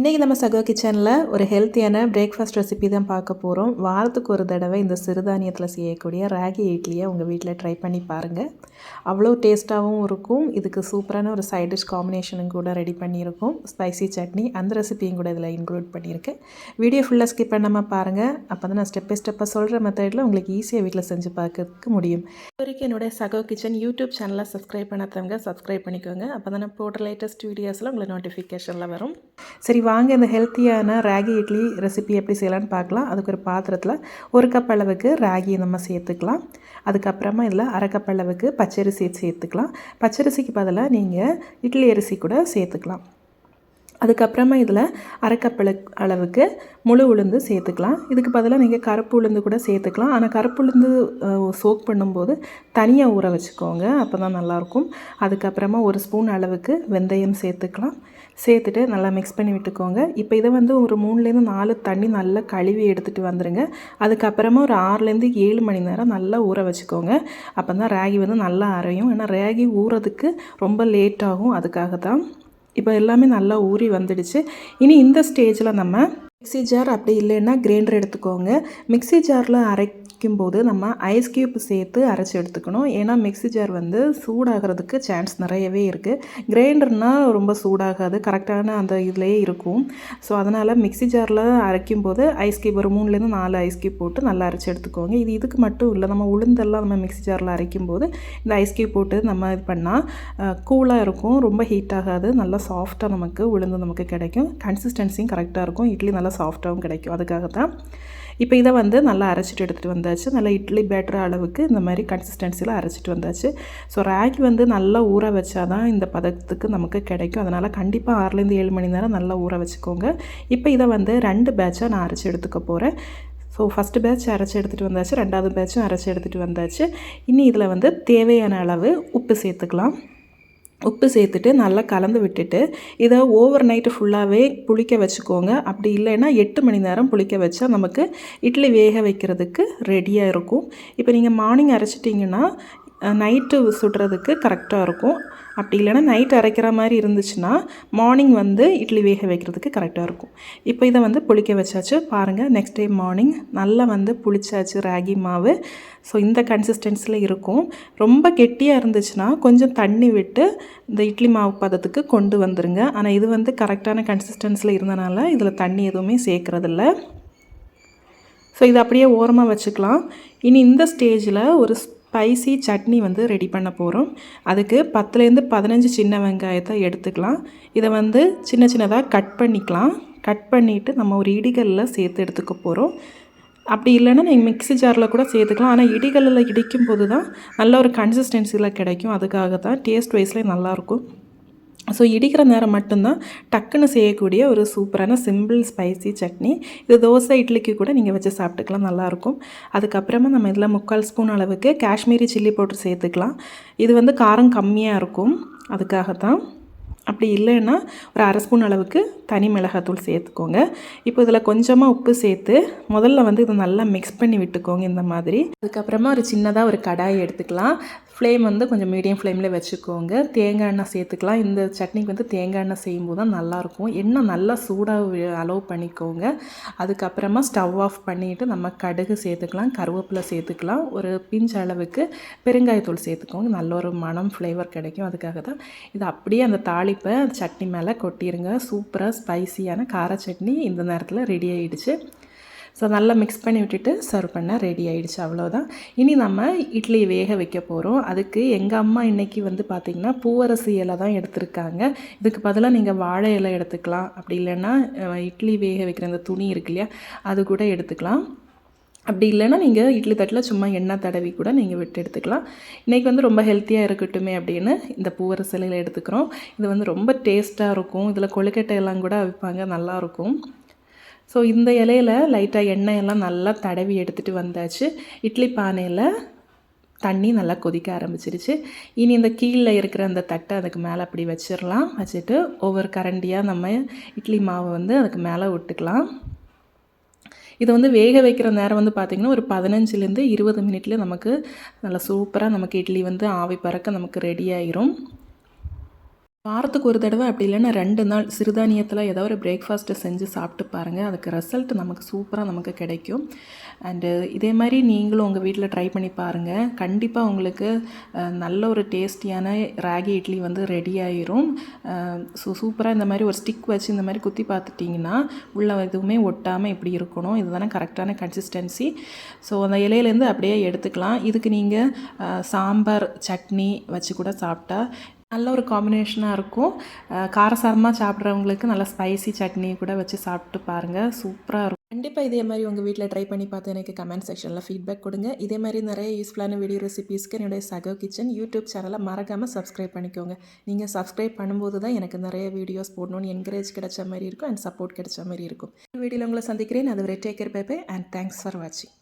இன்றைக்கி நம்ம சகோ கிச்சனில் ஒரு ஹெல்த்தியான பிரேக்ஃபாஸ்ட் ரெசிபி தான் பார்க்க போகிறோம் வாரத்துக்கு ஒரு தடவை இந்த சிறுதானியத்தில் செய்யக்கூடிய ராகி இட்லியை உங்கள் வீட்டில் ட்ரை பண்ணி பாருங்கள் அவ்வளோ டேஸ்ட்டாகவும் இருக்கும். இதுக்கு சூப்பரான ஒரு சைட் டிஷ் காம்பினேஷனும் கூட ரெடி பண்ணியிருக்கோம். ஸ்பைசி சட்னி அந்த ரெசிபியும் கூட இதில் இன்க்ளூட் பண்ணியிருக்கேன். வீடியோ ஃபுல்லாக ஸ்கிப் பண்ணாமல் பாருங்கள் அப்போ தான் நான் ஸ்டெப் பை ஸ்டெப்பாக சொல்கிற மெத்தடில் உங்களுக்கு ஈஸியாக வீட்டில் செஞ்சு பார்க்கறதுக்கு முடியும். வரைக்கும் என்னுடைய சகோ கிச்சன் யூடியூப் சேனலை சப்ஸ்கிரைப் பண்ணாதவங்க சப்ஸ்கிரைப் பண்ணிக்கோங்க. அப்போ தான் நான் போடுற லேட்டஸ்ட் வீடியோஸில் உங்களுக்கு நோட்டிஃபிகேஷனில் வரும். சரி வாங்க இந்த ஹெல்த்தியான ராகி இட்லி ரெசிபி எப்படி செய்யலான்னு பார்க்கலாம். அதுக்கு ஒரு பாத்திரத்தில் ஒரு கப் அளவுக்கு ராகி நம்ம சேர்த்துக்கலாம். அதுக்கப்புறமா இதில் அரை கப் அளவுக்கு பச்சரிசி சேர்த்துக்கலாம். பச்சரிசிக்கு பதிலாக நீங்கள் இட்லி அரிசி கூட சேர்த்துக்கலாம். அதுக்கப்புறமா இதில் அரைக்கப்பள அளவுக்கு முழு உளுந்து சேர்த்துக்கலாம். இதுக்கு பதிலாக நீங்கள் கருப்பு உளுந்து கூட சேர்த்துக்கலாம். ஆனால் கருப்பு உளுந்து சோக் பண்ணும்போது தனியாக ஊற வச்சுக்கோங்க. அப்போ தான் நல்லாயிருக்கும். அதுக்கப்புறமா ஒரு ஸ்பூன் அளவுக்கு வெந்தயம் சேர்த்துக்கலாம். சேர்த்துட்டு நல்லா மிக்ஸ் பண்ணி விட்டுக்கோங்க. இப்போ இதை வந்து ஒரு மூணுலேருந்து நாலு தண்ணி நல்லா கழுவி எடுத்துகிட்டு வந்துடுங்க அதுக்கப்புறமா ஒரு ஆறுலேருந்து ஏழு மணி நேரம் நல்லா ஊற வச்சுக்கோங்க. அப்போ தான் ராகி வந்து நல்லா அரையும். ஏன்னா ராகி ஊறதுக்கு ரொம்ப லேட் ஆகும். அதுக்காக தான் இப்போ எல்லாமே நல்லா ஊறி வந்துடுச்சு. இனி இந்த ஸ்டேஜில் நம்ம மிக்சி ஜார் அப்படி இல்லைன்னா கிரைண்டர் எடுத்துக்கோங்க. மிக்சி ஜாரில் அரை போது நம்ம ஐஸ் க்யூப் சேர்த்து அரைச்சி எடுத்துக்கணும். ஏன்னா மிக்ஸி ஜார் வந்து சூடாகிறதுக்கு சான்ஸ் நிறையவே இருக்குது கிரைண்டர்னால் ரொம்ப சூடாகாது. கரெக்டான அந்த இதுலேயே இருக்கும். ஸோ அதனால் மிக்ஸி ஜாரில் அரைக்கும் போது ஐஸ் க்யூப் ஒரு மூணுலேருந்து நாலு ஐஸ் க்யூப் போட்டு நல்லா அரைச்சி எடுத்துக்கோங்க. இது இதுக்கு மட்டும் இல்லை நம்ம உளுந்தெல்லாம் நம்ம மிக்ஸி ஜாரில் அரைக்கும் போது இந்த ஐஸ் க்யூப் போட்டு நம்ம இது பண்ணால் கூலாக இருக்கும். ரொம்ப ஹீட் ஆகாது. நல்லா சாஃப்டாக நமக்கு உளுந்து நமக்கு கிடைக்கும். கன்சிஸ்டன்சியும் கரெக்டாக இருக்கும். இட்லி நல்லா சாஃப்டாகவும் கிடைக்கும். அதுக்காக தான் இப்போ இதை வந்து நல்லா அரைச்சிட்டு எடுத்துகிட்டு வந்தாச்சு. நல்லா இட்லி பேட்டர் அளவுக்கு இந்த மாதிரி கன்சிஸ்டன்சியில் அரைச்சிட்டு வந்தாச்சு. ஸோ ராகி வந்து நல்லா ஊற வச்சா தான் இந்த பதத்துக்கு நமக்கு கிடைக்கும். அதனால் கண்டிப்பாக ஆறுலேருந்து ஏழு மணி நேரம் நல்லா ஊற வச்சுக்கோங்க. இப்போ இதை வந்து ரெண்டு பேட்சாக நான் அரைச்சி எடுத்துக்க போகிறேன் ஸோ ஃபஸ்ட்டு பேட்ச் அரைச்சி எடுத்துகிட்டு வந்தாச்சு. ரெண்டாவது பேட்சும் அரைச்சி எடுத்துகிட்டு வந்தாச்சு. இனி இதில் வந்து தேவையான அளவு உப்பு சேர்த்துக்கலாம். உப்பு சேர்த்துட்டு நல்லா கலந்து விட்டுட்டு இதை ஓவர் நைட்டு ஃபுல்லாகவே புளிக்க வச்சுக்கோங்க. அப்படி இல்லைன்னா எட்டு மணி நேரம் புளிக்க வச்சா நமக்கு இட்லி வேக வைக்கிறதுக்கு ரெடியாக இருக்கும். இப்போ நீங்கள் மார்னிங் அரைச்சிட்டிங்கன்னா நைட்டு சுடுறதுக்கு கரெக்டாக இருக்கும். அப்படி இல்லைன்னா நைட் அரைக்கிற மாதிரி இருந்துச்சுன்னா மார்னிங் வந்து இட்லி வேக வைக்கிறதுக்கு கரெக்டாக இருக்கும். இப்போ இதை வந்து புளிக்க வச்சாச்சு. பாருங்கள் நெக்ஸ்ட் டே மார்னிங் நல்லா வந்து புளிச்சாச்சு ராகி மாவு. ஸோ இந்த கன்சிஸ்டன்சியில் இருக்கும். ரொம்ப கெட்டியாக இருந்துச்சுன்னா கொஞ்சம் தண்ணி விட்டு இந்த இட்லி மாவு பதத்துக்கு கொண்டு வந்துருங்க. ஆனால் இது வந்து கரெக்டான கன்சிஸ்டன்சியில் இருந்தனால இதில் தண்ணி எதுவுமே சேர்க்குறதில்ல. ஸோ இதை அப்படியே ஓரமாக வச்சுக்கலாம். இனி இந்த ஸ்டேஜில் ஒரு ஸ்பைசி சட்னி வந்து ரெடி பண்ண போகிறோம் அதுக்கு பத்துலேருந்து பதினஞ்சு சின்ன வெங்காயத்தை எடுத்துக்கலாம். இதை வந்து சின்ன சின்னதாக கட் பண்ணிக்கலாம். கட் பண்ணிவிட்டு நம்ம ஒரு இடிகளில் சேர்த்து எடுத்துக்க போகிறோம் அப்படி இல்லைன்னா நீங்கள் மிக்ஸி ஜாரில் கூட சேர்த்துக்கலாம். ஆனால் இடிகளில் இடிக்கும் போது தான் நல்ல ஒரு கன்சிஸ்டன்சியில் கிடைக்கும். அதுக்காக தான் டேஸ்ட் வைஸ்லேயே நல்லாயிருக்கும் ஸோ இடிக்கிற நேரம் மட்டும்தான் டக்குன்னு செய்யக்கூடிய ஒரு சூப்பரான சிம்பிள் ஸ்பைசி சட்னி. இது தோசை இட்லிக்கு கூட நீங்கள் வச்சு சாப்பிட்டுக்கலாம் நல்லாயிருக்கும். அதுக்கப்புறமா நம்ம இதில் முக்கால் ஸ்பூன் அளவுக்கு காஷ்மீரி சில்லி பவுடர் சேர்த்துக்கலாம். இது வந்து காரம் கம்மியாக இருக்கும் அதுக்காகத்தான். அப்படி இல்லைன்னா ஒரு அரை ஸ்பூன் அளவுக்கு தனி மிளகாத்தூள் சேர்த்துக்கோங்க. இப்போ இதில் கொஞ்சமாக உப்பு சேர்த்து முதல்ல வந்து இதை நல்லா மிக்ஸ் பண்ணி விட்டுக்கோங்க இந்த மாதிரி. அதுக்கப்புறமா ஒரு சின்னதாக ஒரு கடாயை எடுத்துக்கலாம். ஃப்ளேம் வந்து கொஞ்சம் மீடியம் ஃப்ளேமில் வச்சுக்கோங்க. தேங்காய் எண்ணெய் சேர்த்துக்கலாம். இந்த சட்னிக்கு வந்து தேங்காய் எண்ணெய் செய்யும்போது தான் நல்லாயிருக்கும். எண்ணெய் நல்லா சூடாக அலோவ் பண்ணிக்கோங்க. அதுக்கப்புறமா ஸ்டவ் ஆஃப் பண்ணிவிட்டு நம்ம கடுகு சேர்த்துக்கலாம். கருவேப்பிலை சேர்த்துக்கலாம். ஒரு பிஞ்ச் அளவுக்கு பெருங்காயத்தூள் சேர்த்துக்கோங்க. நல்ல ஒரு மனம் ஃப்ளேவர் கிடைக்கும். அதுக்காக தான் இது அப்படியே அந்த தாளிப்பை சட்னி மேலே கொட்டிடுங்க சூப்பராக ஸ்பைசியான கார சட்னி இந்த நேரத்தில் ரெடி ஆகிடுச்சு ஸோ நல்லா மிக்ஸ் பண்ணி விட்டுட்டு சர்வ் பண்ண ரெடி ஆகிடுச்சு அவ்வளோதான் இனி நம்ம இட்லி வேக வைக்க போகிறோம் அதுக்கு எங்கள் அம்மா இன்றைக்கி வந்து பார்த்திங்கன்னா பூவரசி இலை தான் எடுத்திருக்காங்க. இதுக்கு பதிலாக நீங்கள் வாழை இலை எடுத்துக்கலாம். அப்படி இல்லைன்னா இட்லி வேக வைக்கிற அந்த துணி இருக்கு இல்லையா அது கூட எடுத்துக்கலாம். அப்படி இல்லைன்னா நீங்கள் இட்லி தட்டில் சும்மா எண்ணெய் தடவி கூட நீங்கள் விட்டு எடுத்துக்கலாம். இன்றைக்கி வந்து ரொம்ப ஹெல்த்தியாக இருக்கட்டும் அப்படின்னு இந்த பூவரசிலையில் எடுத்துக்கிறோம். இது வந்து ரொம்ப டேஸ்ட்டாக இருக்கும். இதில் கொழுக்கட்டை எல்லாம் கூட வைப்பாங்க நல்லாயிருக்கும் ஸோ இந்த இலையில் லைட்டாக எண்ணெயெல்லாம் நல்லா தடவி எடுத்துகிட்டு வந்தாச்சு. இட்லி பானையில் தண்ணி நல்லா கொதிக்க ஆரம்பிச்சிருச்சு. இனி இந்த கீழே இருக்கிற அந்த தட்டை அதுக்கு மேலே அப்படி வச்சிடலாம் வச்சுட்டு ஒவ்வொரு கரண்டியாக நம்ம இட்லி மாவை வந்து அதுக்கு மேலே விட்டுக்கலாம். இதை வந்து வேக வைக்கிற நேரம் வந்து பார்த்திங்கன்னா ஒரு பதினஞ்சுலேருந்து இருபது மினிட்லேயே நமக்கு நல்லா சூப்பராக நமக்கு இட்லி வந்து ஆவி பறக்க நமக்கு ரெடி ஆயிரும். வாரத்துக்கு ஒரு தடவை அப்படி இல்லைன்னா ரெண்டு நாள் சிறுதானியத்தில் ஏதோ ஒரு பிரேக்ஃபாஸ்ட்டை செஞ்சு சாப்பிட்டு பாருங்கள் அதுக்கு ரிசல்ட் நமக்கு சூப்பராக நமக்கு கிடைக்கும். அண்டு இதே மாதிரி நீங்களும் உங்கள் வீட்டில் ட்ரை பண்ணி பாருங்கள் கண்டிப்பாக உங்களுக்கு நல்ல ஒரு டேஸ்டியான ராகி இட்லி வந்து ரெடி ஆயிரும். ஸோ சூப்பராக இந்த மாதிரி ஒரு ஸ்டிக் வச்சு இந்த மாதிரி குத்தி பார்த்துட்டிங்கன்னா உள்ள எதுவுமே ஒட்டாமல் இப்படி இருக்கணும். இதுதானே கரெக்டான கன்சிஸ்டன்சி ஸோ அந்த இலையிலேருந்து அப்படியே எடுத்துக்கலாம். இதுக்கு நீங்கள் சாம்பார் சட்னி வச்சு கூட சாப்பிட்டா நல்ல ஒரு காம்பினேஷனாக இருக்கும். காரசாரமாக சாப்பிட்றவங்களுக்கு நல்ல ஸ்பைசி சட்னி கூட வச்சு சாப்பிட்டு பாருங்கள் சூப்பராக இருக்கும். கண்டிப்பாக இதே மாதிரி உங்கள் வீட்டில் ட்ரை பண்ணி பார்த்து எனக்கு கமெண்ட் செக்ஷனில் ஃபீட்பேக் கொடுங்க. இதே மாதிரி நிறைய யூஸ்ஃபுல்லான வீடியோ ரெசிபீஸ்க்கு என்னுடைய சகோ கிச்சன் யூடியூப் சேனலை மறக்காமல் சப்ஸ்கிரைப் பண்ணிக்கோங்க. நீங்கள் சப்ஸ்கிரைப் பண்ணும்போது தான் எனக்கு நிறைய வீடியோஸ் போடணும்னு என்கரேஜ் கிடைச்ச மாதிரி இருக்கும் அண்ட் சப்போர்ட் கிடைச்ச மாதிரி இருக்கும். வீடியோவில் உங்களை சந்திக்கிறேன். அதுவரை take care bye bye and thanks for வாட்சிங்